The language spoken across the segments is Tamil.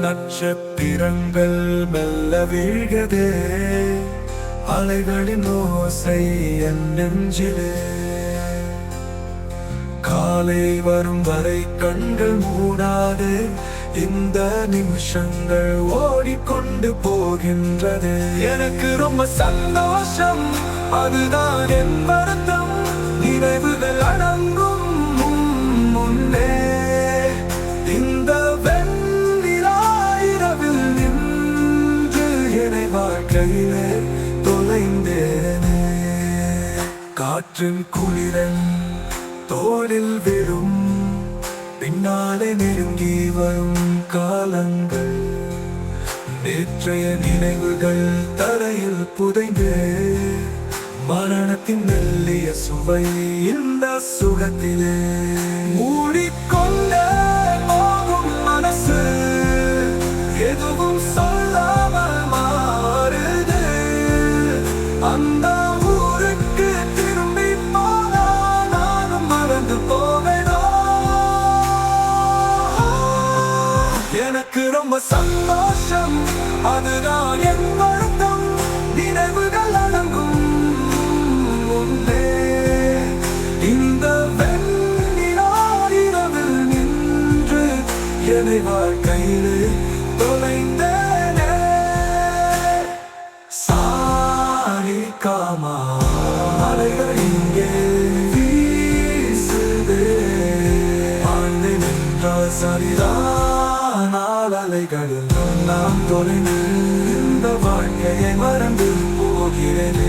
நட்சத்திரங்கள் மெல்ல வீழ்கதே அலைகளின் ஓசை என் நெஞ்சிலே. காலை வரும் வரை கண்கள் மூடாது இந்த நிமிஷங்கள் ஓடிக்கொண்டு போகின்றது. எனக்கு ரொம்ப சந்தோஷம் அதுதான் என் வருத்தம். நினைவுகள் அடங்கும் முன்னே. காற்றின் குளிரன் தோளில் வெறும் பின்னாலே நெருங்கி வரும் காலங்கள். நேற்றைய நினைவுகள் தரையில் புதைந்து மரணத்தின் மெல்லிய சுவை இந்த சுகத்திலே. மூடிக்கொண்ட போகும் மனசு எதுவும் சொல்லாமல் மாறுது. அந்த எனக்கு ரொம்ப சந்தோஷம். அதுதான் என் வருத்தம். நினைவுகள் அடங்கும் முன்னே இந்த வெண்ணிலா இரவில் நின்று என்னை வாழ்க்கையில் தொலைந்தேனே. Sorry gamma. அலைகள் இங்கே வீசுதே. ஆழ்ந்து நின்றால் சரிதானால் அலைகளில் நாம் தொலைந்து இந்த வாழ்க்கையை மறந்து போகிறேனே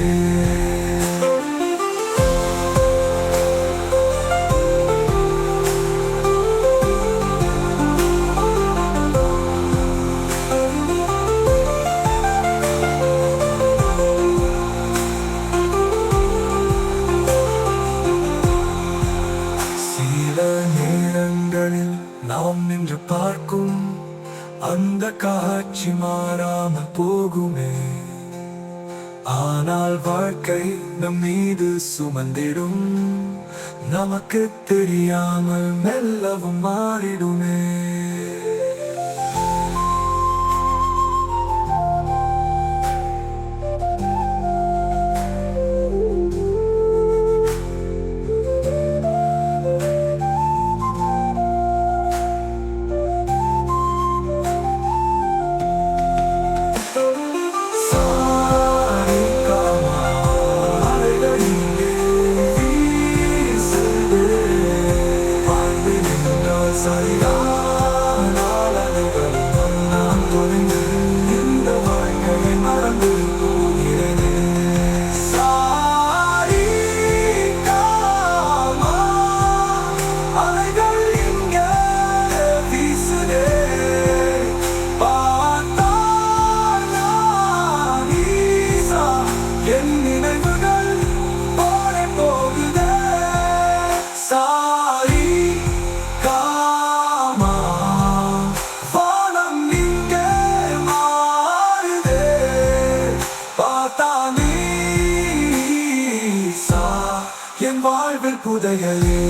சில நாம் நின்று பார்க்கும் அந்த காட்சி மாறாம போகுமே. ஆனால் வாழ்க்கை நம் மீது சுமந்திடும். நமக்கு தெரியாமல் மெல்லவும் மாறிடுமே. வாழ்வில் புதையலே.